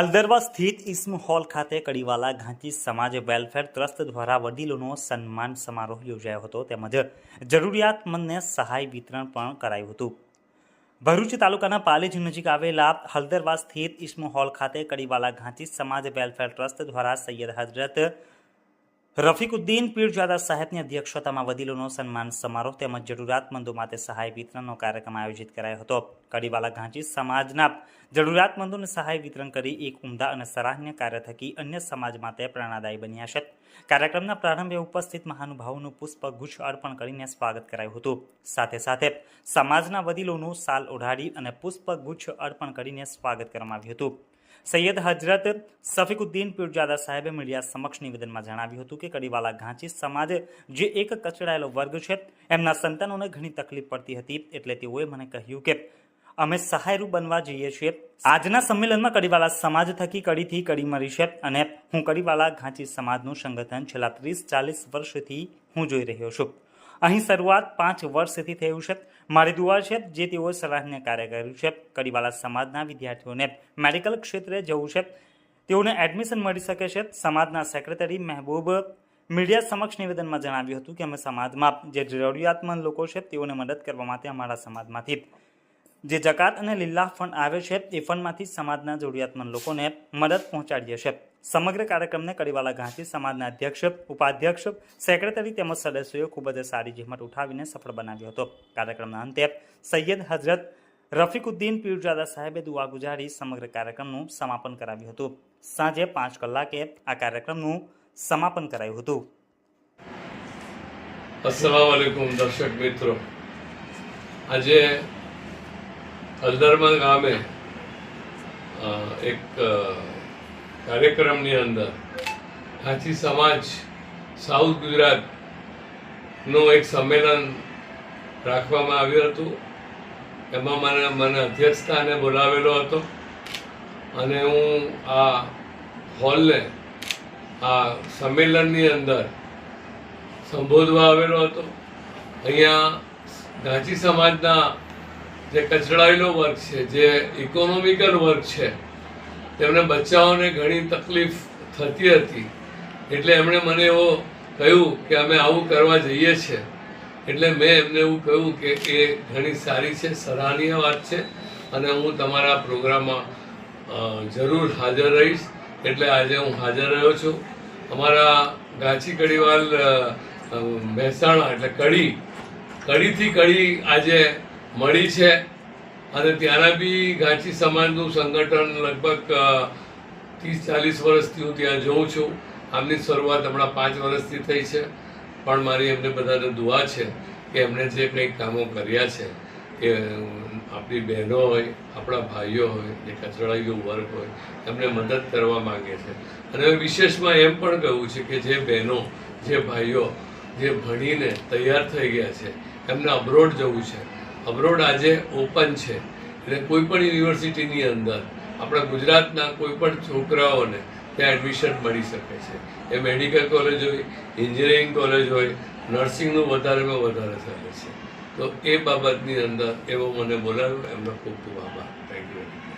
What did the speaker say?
હલદરવા સ્થિત ઇસ્મ હોલ ખાતે કડીવાલા ઘાંચી સમાજ વેલફેર ટ્રસ્ટ દ્વારા વડીલોનો સન્માન સમારોહ યોજાયો હતો તેમજ જરૂરિયાતમંદને સહાય વિતરણ પણ કરાયું હતું ભરૂચ તાલુકાના પાલેજ નજીક આવેલા હલદરવા સ્થિત ઇસ્મ હોલ ખાતે કડીવાલા ઘાંચી સમાજ વેલફેર ટ્રસ્ટ દ્વારા સૈયદ હજરત રફીકુદ્દીન પીરજાદા સાહેબની અધ્યક્ષતામાં વડીલોનો સન્માન સમારોહ તેમજ જરૂરિયાતમંદો માટે સહાય વિતરણનો કાર્યક્રમ આયોજિત કરાયો હતો. કડીવાલા ઘાંચી સમાજના જરૂરિયાતમંદોને સહાય વિતરણ કરી એક ઉમદા અને સરાહનીય કાર્ય થકી અન્ય સમાજ માટે પ્રેરણાદાયી બન્યા છે. કાર્યક્રમના પ્રારંભે ઉપસ્થિત મહાનુભાવોનું પુષ્પગુચ્છ અર્પણ કરીને સ્વાગત કરાયું હતું. સાથે સાથે સમાજના વડીલોનું સાલ ઓઢાડી અને પુષ્પગુચ્છ અર્પણ કરીને સ્વાગત કરવામાં આવ્યું હતું. સૈયદ હજરત સફીકુદ્દીન પીરજાદા સાહેબે મીડિયા સમક્ષ નિવેદનમાં જણાવ્યું હતું કે કડીવાલા ઘાંચી સમાજ જે એક કચડાયેલો વર્ગ છે, એમના સંતાનોને ઘણી તકલીફ પડતી હતી. એટલે તેઓએ મને કહ્યું કે, અમે સહાયરૂપ બનવા જઈએ છીએ. આજના સંમેલનમાં કડીવાલા સમાજ થકી કડીથી કડી મળી છે અને હું કડીવાલા ઘાંચી સમાજનું સંગઠન છેલ્લા ત્રીસ ચાલીસ વર્ષથી હું જોઈ રહ્યો છું. અહીં શરૂઆત પાંચ વર્ષથી થયું છે. મારી દુઆ છે જે તેઓએ સરાહનીય કાર્ય કર્યું છે. કડીવાલા સમાજના વિદ્યાર્થીઓને મેડિકલ ક્ષેત્રે જવું છે. તેઓને એડમિશન મળી શકે છે. સમાજના સેક્રેટરી મહેબૂબ મીડિયા સમક્ષ નિવેદનમાં જણાવ્યું હતું કે અમે સમાજમાં જે જરૂરિયાતમંદ લોકો છે તેઓને મદદ કરવા માટે અમારા સમાજમાંથી જે જકાત અને લીલા ફંડ આવે છે, એ ફંડમાંથી સમાજના જરૂરિયાતમંદ લોકોને મદદ પહોંચાડીએ છે. સમગ્ર કાર્યક્રમને કડીવાલા ગાંધી સમાજના અધ્યક્ષ, ઉપાધ્યક્ષ, સેક્રેટરી તેમજ સદસ્યોએ ખૂબ જ સારી જહેમત ઉઠાવીને સફળ બનાવ્યો હતો. કાર્યક્રમના અંતે સૈયદ હઝરત રફીકુદ્દીન પીરજાદા સાહેબે દુઆ ગુજારી સમગ્ર કાર્યક્રમનું સમાપન કરાવ્યું હતું. સાંજે પાંચ કલાકે આ કાર્યક્રમનું સમાપન કરાયું હતું. અસલામ દર્શક મિત્રો. આજે હલદરમાં ગામે એક કાર્યક્રમની અંદર ખાંચી સમાજ, સાઉથ ગુજરાતનું એક સંમેલન રાખવામાં આવ્યું હતું. એમાં મને મને અધ્યક્ષતાને બોલાવેલો હતો અને હું આ હોલને, આ સંમેલનની અંદર સંબોધવા આવેલો હતો. અહીંયા ઘાંચી સમાજના જે કચડાયેલો વર્ગ છે, જે ઇકોનોમિકલ વર્ગ છે, તેમને બચ્ચાઓને ઘણી તકલીફ થતી હતી. એટલે એમણે મને એવો કહ્યું કે અમે આવું કરવા જઈએ છીએ એટલે મેં એમને એવું કહ્યું કે એ ઘણી સારી છે, સરાહનીય વાત છે અને હું તમારા પ્રોગ્રામમાં જરૂર હાજર રહીશ. એટલે આજે હું હાજર રહ્યો છું. અમારા ગાછી કડીવાલ મહેસાણા, એટલે કડી, કડીથી કડી આજે મળી છે. અને ત્યાંના બી ગાંચી સમાજનું સંગઠન લગભગ ત્રીસ ચાલીસ વર્ષથી હું ત્યાં જોઉં છું. આમની શરૂઆત હમણાં પાંચ વર્ષથી થઈ છે. પણ મારી એમને બધાને દુઆ છે કે એમણે જે કંઈક કામો કર્યા છે, એ, આપણી બહેનો હોય, આપણા ભાઈઓ હોય, જે કચડાયેલું વર્ગ હોય, એમને મદદ કરવા માગે છે. અને વિશેષમાં એમ પણ કહ્યું છે કે જે બહેનો, જે ભાઈઓ, જે ભણીને તૈયાર થઈ ગયા છે, એમને અબ્રોડ જવું છે. અબ્રોડ આજે ઓપન છે. એટલે કોઈ પણ યુનિવર્સિટીની અંદર, આપણા ગુજરાતના કોઈ પણ છોકરાઓને ત્યાં એડમિશન મળી શકે છે. એ મેડિકલ કોલેજ હોય એન્જિનિયરિંગ કોલેજ હોય નર્સિંગનું વધારેમાં વધારે ચાલે છે. તો એ બાબતની અંદર એવો મને બોલાવ્યો, એમનો ખૂબ ખૂબ આભાર. Thank you